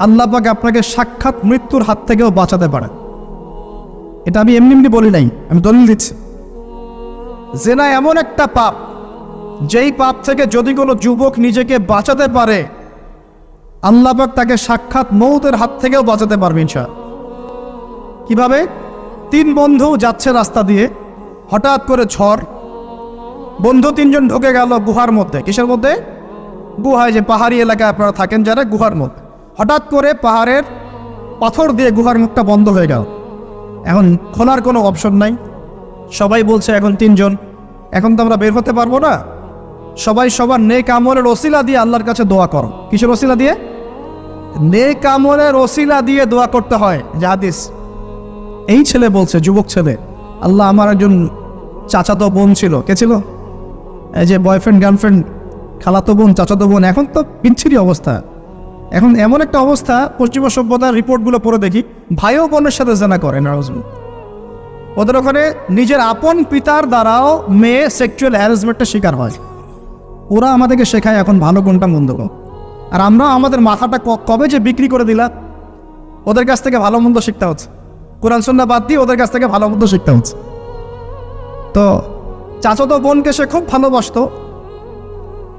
আল্লাহ পাক আপনাকে সাক্ষাৎ মৃত্যুর হাত থেকেও বাঁচাতে পারে এটা আমি এমনি এমনি বলি নাই, আমি দলিল দিচ্ছি। জেনা এমন একটা পাপ, যেই পাপ থেকে যদি কোনো যুবক নিজেকে বাঁচাতে পারে, আল্লাহ পাক তাকে সাক্ষাৎ মৌতের হাত থেকেও বাঁচাতে পারবে ইনশা কীভাবে? তিন বন্ধু যাচ্ছে রাস্তা দিয়ে, হঠাৎ করে ঝড়, বন্ধু তিনজন ঢুকে গেল গুহার মধ্যে। কিসের মধ্যে? গুহায় যে পাহাড়ি এলাকায় আপনারা থাকেন, যারা গুহার মধ্যে। হঠাৎ করে পাহাড়ের পাথর দিয়ে গুহার মুখটা বন্ধ হয়ে গেল। এখন খোলার কোনো অপশন নাই। সবাই বলছে, এখন তিনজন। এখন তো আমরা বের হতে পারব না। সবাই সবার নেক আমলের ওসিলা দিয়ে আল্লাহর কাছে দোয়া করো। কিসের ওসিলা দিয়ে? নেক আমলের ওসিলা দিয়ে দোয়া করতে হয়। যে হাদিস, এই ছেলে বলছে, যুবক ছেলে, আল্লাহ আমার একজন চাচাতো বোন ছিল। কে ছিল? এই যে বয়ফ্রেন্ড গার্লফ্রেন্ড খালাতো বোন, চাচাতো বোন। এখন তো বিচ্ছিরি অবস্থা। এখন এমন একটা অবস্থা, পশ্চিমা সভ্যতার রিপোর্টগুলো পড়ে দেখি, ভাইও বোনের সাথে জানা করে নারাজুল ওদের ওখানে নিজের আপন পিতার দ্বারাও মেয়ে সেক্সুয়াল হ্যারাসমেন্টের শিকার হয়। ওরা আমাদেরকে শেখায় এখন ভালো কোনটা মন্দ আর আমরা আমাদের মাথাটা কবে যে বিক্রি করে দিলাম ওদের কাছ থেকে ভালো মন্দ শিখতে হচ্ছে। কোরআন সন্না বাদ দিয়ে ওদের কাছ থেকে ভালো মন্দ শিখতে হচ্ছে। তো চাচাতো বোনকে সে খুব ভালোবাসতো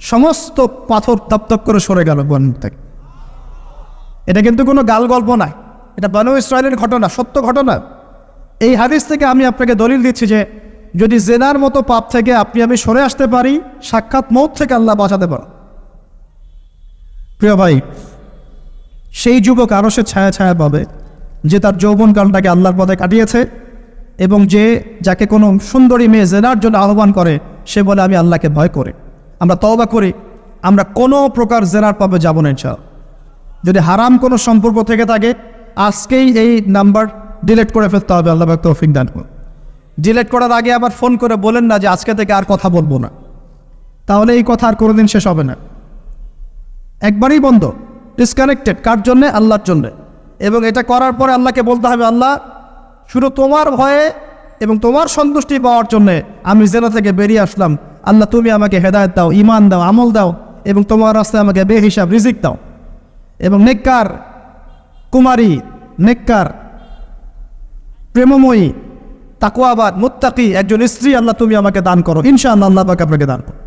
সমস্ত পাথর তপ করে সরে গেল মুখ থেকে। এটা কিন্তু কোনো গাল গল্প নয়। এটা বানু ইসরায়েলের ঘটনা, সত্য ঘটনা। এই হাদিস থেকে আমি আপনাকে দলিল দিচ্ছি যে, যদি জেনার মতো পাপ থেকে আপনি আমি সরে আসতে পারি, সাক্ষাৎ মৌত থেকে আল্লাহ বাঁচাতে পারেন প্রিয় ভাই, সেই যুবক আরও সে ছায়া ছায়া পাবে, যে তার যৌবন কালটাকে আল্লাহর পথে কাটিয়েছে এবং যে যাকে কোনো সুন্দরী মেয়ে জেনার জন্য আহ্বান করে, সে বলে, আমি আল্লাহকে ভয় করে। আমরা তওবা করি, আমরা কোনো প্রকার জেনার পাবে যাব না ইনশাআল্লাহ। যদি হারাম কোনো সম্পর্ক থেকে থাকে, আজকেই এই নাম্বার ডিলেট করে ফেলতে হবে, আল্লাহ তৌফিক দান করুন। ডিলিট করার আগে আবার ফোন করে বলেন না যে আজকে থেকে আর কথা বলব না। তাহলে এই কথা আর কোনোদিন শেষ হবে না। একবারই বন্ধ ডিসকানেক্টেড কার জন্যে? আল্লাহর জন্যে। এবং এটা করার পরে আল্লাহকে বলতে হবে, আল্লাহ, শুধু তোমার ভয়ে এবং তোমার সন্তুষ্টি পাওয়ার জন্যে আমি জেলা থেকে বেরিয়ে আসলাম। আল্লাহ তুমি আমাকে হেদায়ত দাও ইমান দাও, আমল দাও এবং তোমার রাস্তায় আমাকে বেহিসাব, রিজিক দাও। এবং নেককার কুমারী, নেককার প্রেমময়ী তাকুয়াবাদ মুত্তাকি একজন স্ত্রী আল্লাহ তুমি আমাকে দান করো। ইনশাআল্লাহ আল্লাহ পাক আপনাকে দান করো।